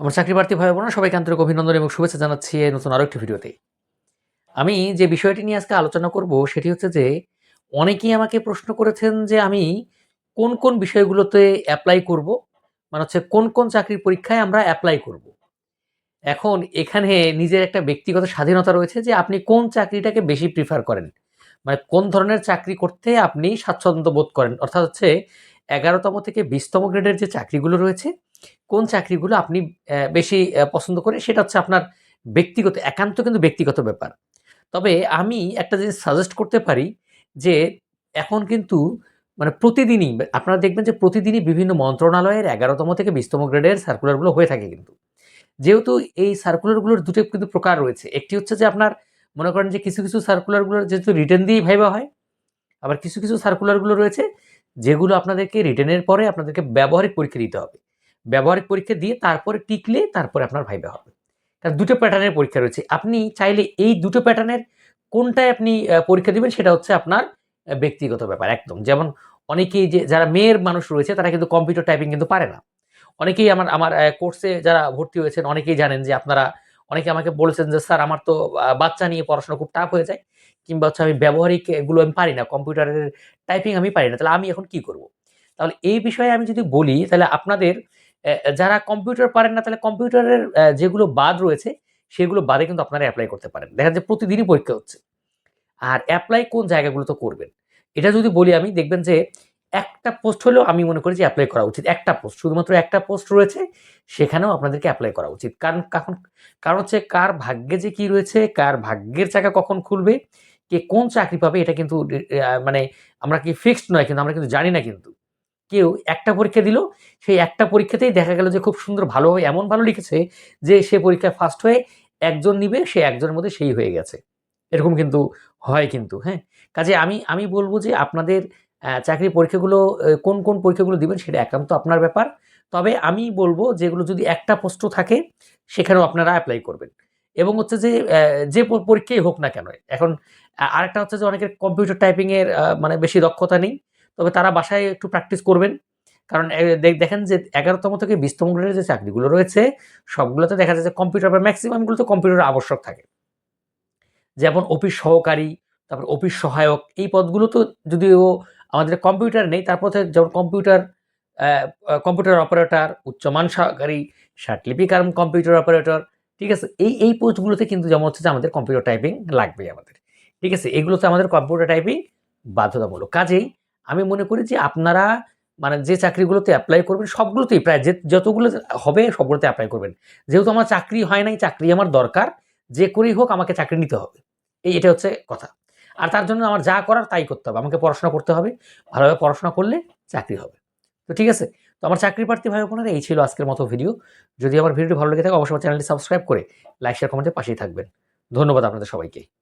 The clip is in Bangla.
আমার চাকরি প্রার্থী ভাই বোনা সবাইকে আন্তরিক অভিনন্দন এবং শুভেচ্ছা জানাচ্ছি নতুন আরও একটি ভিডিওতে। আমি যে বিষয়টি নিয়ে আজকে আলোচনা করব, সেটি হচ্ছে যে, অনেকেই আমাকে প্রশ্ন করেছেন যে আমি কোন কোন বিষয়গুলোতে অ্যাপ্লাই করব মানে হচ্ছে কোন কোন চাকরির পরীক্ষায় আমরা অ্যাপ্লাই করব। এখন এখানে নিজের একটা ব্যক্তিগত স্বাধীনতা রয়েছে যে আপনি কোন চাকরিটাকে বেশি প্রিফার করেন মানে কোন ধরনের চাকরি করতে আপনি স্বাচ্ছন্দ্য বোধ করেন। অর্থাৎ হচ্ছে এগারোতম থেকে বিশতম গ্রেডের যে চাকরিগুলো রয়েছে, কোন চাকরিগুলো আপনি বেশি পছন্দ করেন, সেটা হচ্ছে আপনার ব্যক্তিগত, একান্ত কিন্তু ব্যক্তিগত ব্যাপার। তবে আমি একটা জিনিস সাজেস্ট করতে পারি যে, এখন কিন্তু মানে প্রতিদিনই, আপনারা দেখবেন যে প্রতিদিনই বিভিন্ন মন্ত্রণালয়ের এগারোতম থেকে বিশতম গ্রেডের সার্কুলারগুলো হয়ে থাকে কিন্তু। যেহেতু এই সার্কুলারগুলোর দুটো কিন্তু প্রকার রয়েছে। একটি হচ্ছে যে আপনার, মনে করেন যে কিছু কিছু সার্কুলারগুলো যেহেতু রিটার্ন দিয়েই ভাইবা হয়, আবার কিছু কিছু সার্কুলারগুলো রয়েছে যেগুলো আপনাদেরকে রিটার্নের পরে আপনাদেরকে ব্যবহারিক পরীক্ষা দিতে হবে। ব্যবহারিক পরীক্ষা দিয়ে তারপরে টিকলে তারপরে আপনার ভাইবা হবে। কারণ দুটো প্যাটার্নের পরীক্ষা রয়েছে। আপনি চাইলে এই দুটো প্যাটার্নের কোনটায় আপনি পরীক্ষা দিবেন সেটা হচ্ছে আপনার ব্যক্তিগত ব্যাপার একদম। যেমন অনেকেই যে, যারা মেয়ের মানুষ রয়েছে তারা কিন্তু কম্পিউটার টাইপিং কিন্তু পারে না। অনেকেই আমার আমার কোর্সে যারা ভর্তি হয়েছেন অনেকেই জানেন যে আপনারা, অনেকে আমাকে বলেছেন যে, স্যার, আমার তো বাচ্চা নিয়ে পড়াশোনা খুব টাফ হয়ে যায়। কিংবা হচ্ছে আমি ব্যবহারিক এগুলো আমি পারি না, কম্পিউটারের টাইপিং আমি পারি না, তাহলে আমি এখন কি করব? তাহলে এই বিষয়ে আমি যদি বলি, তাহলে আপনাদের যারা কম্পিউটার পারেন না, তাহলে কম্পিউটারের যেগুলো বাদ রয়েছে, সেগুলো বাদে কিন্তু আপনারা অ্যাপ্লাই করতে পারেন। দেখা যাচ্ছে প্রতিদিনই পরীক্ষা হচ্ছে। আর অ্যাপ্লাই কোন জায়গাগুলোতে করবেন? এটা যদি বলি আমি, দেখবেন যে একটা পোস্ট হলেও আমি মনে করি যে অ্যাপ্লাই করা উচিত। একটা পোস্ট শুধুমাত্র একটা পোস্ট রয়েছে, সেখানেও আপনাদেরকে অ্যাপ্লাই করা উচিত। কারণ কখন কারণ হচ্ছে কার ভাগ্যে যে কি রয়েছে, কার ভাগ্যের চাকা কখন খুলবে কে কোন চাকরি পাবে এটা কিন্তু মানে আমরা কি ফিক্সড নয় কিন্তু আমরা কিন্তু জানি না কিন্তু। কেউ একটা পরীক্ষা দিল সেই একটা পরীক্ষাতেই দেখা গেল যে খুব সুন্দর ভালোভাবে এমন ভালো লিখেছে যে সে পরীক্ষায় ফার্স্ট হয়ে একজন নিবে সে একজনের মধ্যে সেই হয়ে গেছে। এরকম কিন্তু হয় কিন্তু হ্যাঁ? কাজে আমি আমি বলব যে আপনাদের আহ, চাকরির পরীক্ষাগুলো কোন কোন পরীক্ষাগুলো দিবেন সেটা একান্ত আপনার ব্যাপার। তবে আমি বলব যেগুলো যদি একটা পোস্ট থাকে সেখানেও আপনারা অ্যাপ্লাই করবেন। এবং হচ্ছে যে যে পরীক্ষাই হোক না কেন, এখন আরেকটা হচ্ছে যে অনেকের কম্পিউটার টাইপিংয়ের মানে বেশি দক্ষতা নেই, তবে তারা বাসায় একটু প্র্যাকটিস করবেন, কারণ দেখেন যে এগারোতম থেকে বিশতম গ্রেডের যে চাকরিগুলো রয়েছে, সবগুলোতে দেখা যায় যে কম্পিউটার বা ম্যাক্সিমামগুলোতে কম্পিউটার আবশ্যক থাকে। যেমন অফিস সহকারী, তারপর অফিস সহায়ক, এই পদগুলো তো যদিও আমাদের কম্পিউটার নেই, তারপর যেমন কম্পিউটার কম্পিউটার অপারেটর উচ্চমান সহকারী লিপিকার কম্পিউটার অপারেটর ঠিক আছে? এই এই পোস্টগুলোতে কিন্তু যেমন হচ্ছে যে আমাদের কম্পিউটার টাইপিং লাগবে আমাদের। ঠিক আছে? এগুলোতে আমাদের কম্পিউটার টাইপিং বাধ্যতামূলক। কাজেই আমি মনে করি যে আপনারা মানে যে চাকরিগুলোতে অ্যাপ্লাই করবেন, সবগুলোতেই প্রায় যে, যতগুলো হবে সবগুলোতে অ্যাপ্লাই করবেন। যেহেতু আমার চাকরি হয় নাই, চাকরি আমার দরকার, যে করেই হোক আমাকে চাকরি নিতে হবে। এই, এটা হচ্ছে কথা। আর তার জন্য আমার যা করার তাই করতে হবে। আমাকে পড়াশোনা করতে হবে। ভালোভাবে পড়াশোনা করলে চাকরি হবে। তো ঠিক আছে? তো আমার চাকরি প্রার্থী ভাই বোনেরা, এই ছিল আজকের মতো ভিডিও যদি আমার ভিডিওটি ভালো লেগে থাকে, অবশ্যই চ্যানেলটি সাবস্ক্রাইব করে লাইক শেয়ার কমেন্টের পাশেই থাকবেন। ধন্যবাদ আপনাদের সবাইকে।